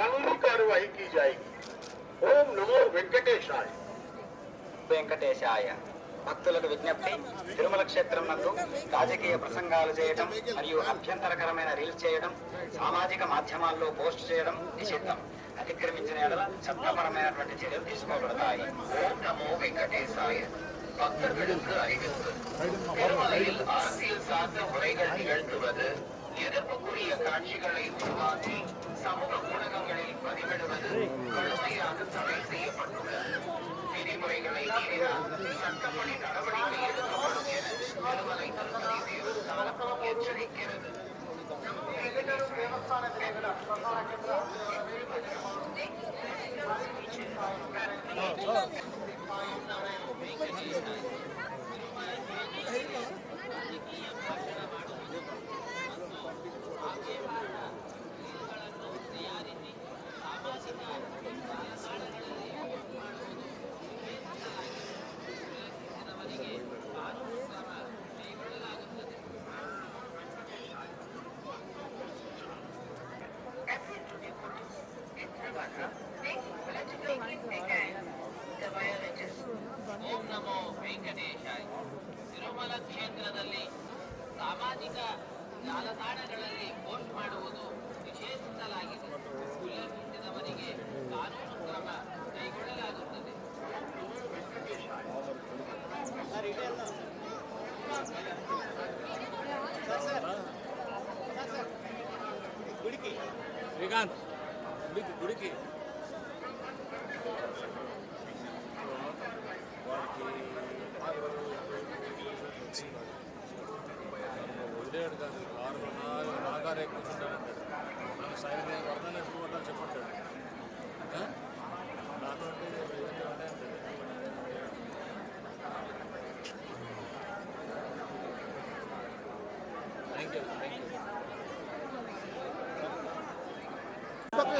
कानूनी कार्यवाही की जाएगी ओम नमो वेंकटेशाय వెంకటేశాయ భక్తులకు విజ్ఞప్తి తిరుమల క్షేత్రం నందు రాజకీయ ప్రసంగాలు చేయటం మరియు అభ్యంతరకరమైన రీల్స్ చేయడం సామాజిక మాధ్యమాల్లో పోస్ట్ చేయడం నిషిద్ధం అతిక్రమించిన ఎడల చట్టపరమైనటువంటి చర్యలు తీసుకోబడతాయి ఓం నమో వెంకటేశాయ பக்தர்களுக்கு அறிவிப்பு திருமலையில் அரசியல் சார்ந்த உரைகள் நிகழ்த்துவது எதிர்ப்புக்குரிய காட்சிகளை உருவாக்கி சமூக ஊடகங்களில் பதிவிடுவது கடுமையாக தடை செய்யப்பட்டுள்ளது விதிமுறைகளை மீறினால் சட்டப்படி நடவடிக்கை எடுக்கப்படும் என திருமலை திருப்பதி தேவஸ்தானம் எச்சரிக்கிறது ಓಂ ನಮೋ ವೆಂಕಟೇಶಾಯ ತಿರುಮಲ ಕ್ಷೇತ್ರದಲ್ಲಿ ಸಾಮಾಜಿಕ ಜಾಲತಾಣಗಳಲ್ಲಿ ಪೋಸ್ಟ್ ಮಾಡುವುದು ನಿಷೇಧಿಸಲಾಗಿದೆ ಕಾನೂನು ಕ್ರಮ ಕೈಗೊಳ್ಳಲಾಗುತ್ತದೆ. ಶ್ರೀಕಾಂತ್. గుడికి గుడికి వదిలేడు కాదు ఆరు నాలుగు నాగారు ఎక్కువ కూర్చుంటాడంటాడు నన్ను సైన్ వరదలు ఎప్పుడు కొట్టాలి చెప్పంటాడు ఆ? నాతో అంటే ఏదంటే అంటే థ్యాంక్ యూ థ్యాంక్ యూ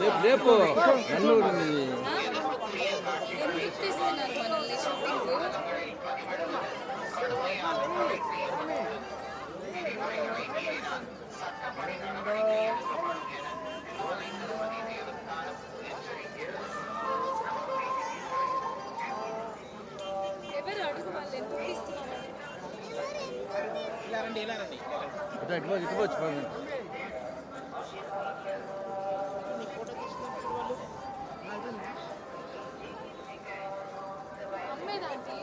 లేపు లేపు నన్ను ఎత్తిస్తున్నారు మనల్ని షూటింగ్ ఇటు ఇటు వచ్చి పోయి. అమ్మేదాంటి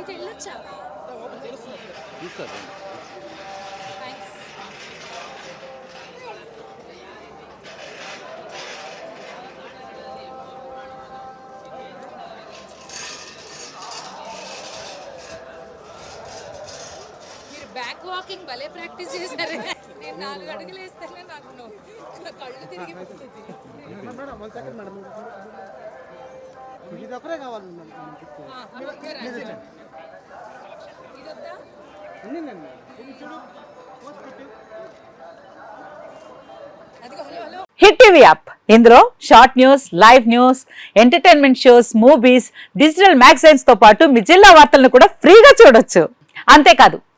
ఇది వెళ్ళొచ్చా? తీసుకోండి బ్యాక్ వాకింగ్ భలే ప్రాక్టీస్ చేశారు. నేను నాలుగు అడుగులు వేస్తానే నాకు కళ్ళు తిరిగిపోతుంది ఇది ఒకరే కావాలి హిట్ టీవీ యాప్. ఇందులో short news live news entertainment shows movies digital మ్యాగజైన్స్తో పాటు మీ జిల్లా వార్తలను కూడా ఫ్రీగా చూడొచ్చు. అంతేకాదు